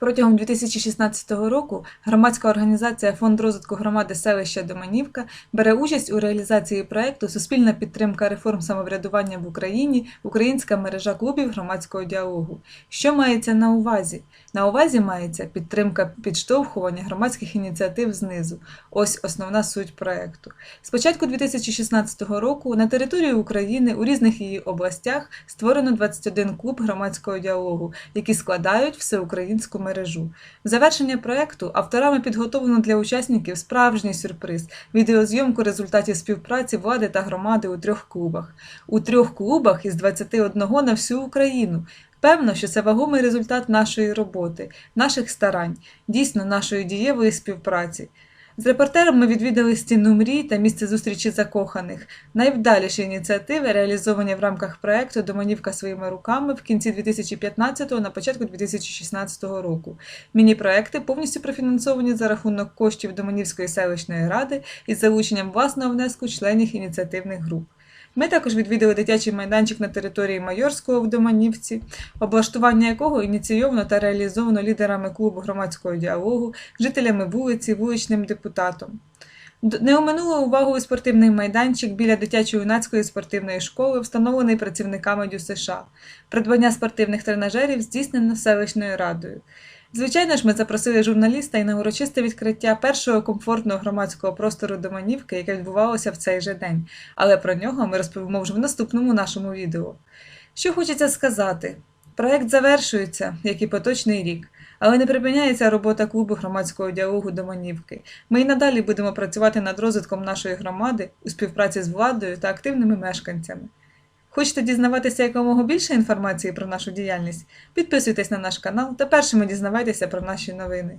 Протягом 2016 року громадська організація Фонд розвитку громади селища Доманівка бере участь у реалізації проекту Суспільна підтримка реформ самоврядування в Україні Українська мережа клубів громадського діалогу. Що мається на увазі? На увазі мається підтримка підштовхування громадських ініціатив знизу. Ось основна суть проекту. З початку 2016 року на території України у різних її областях створено 21 клуб громадського діалогу, які складають всеукраїнську мережу. В завершення проекту авторами підготовлено для учасників справжній сюрприз відеозйомку результатів співпраці влади та громади у трьох клубах. У трьох клубах із 21 на всю Україну. Певно, що це вагомий результат нашої роботи, наших старань, дійсно нашої дієвої співпраці. З репортером ми відвідали стіну мрій та місце зустрічі закоханих, найвдаліші ініціативи, реалізовані в рамках проекту Доманівка своїми руками в кінці 2015-го на початку 2016 року. Міні-проекти повністю профінансовані за рахунок коштів Доманівської селищної ради із залученням власного внеску членів ініціативних груп. Ми також відвідали дитячий майданчик на території Майорського в Доманівці, облаштування якого ініційовано та реалізовано лідерами клубу громадського діалогу, жителями вулиці, вуличним депутатом. Не оминуло увагу і спортивний майданчик біля дитячо-юнацької спортивної школи, встановлений працівниками ДЮСШ. Придбання спортивних тренажерів здійснено селищною радою. Звичайно ж, ми запросили журналіста і на урочисте відкриття першого комфортного громадського простору Доманівки, яке відбувалося в цей же день. Але про нього ми розповімо вже в наступному нашому відео. Що хочеться сказати? Проект завершується, як і поточний рік, але не припиняється робота клубу громадського діалогу Доманівки. Ми і надалі будемо працювати над розвитком нашої громади у співпраці з владою та активними мешканцями. Хочете дізнаватися якомога більше інформації про нашу діяльність? Підписуйтесь на наш канал та першими дізнавайтеся про наші новини.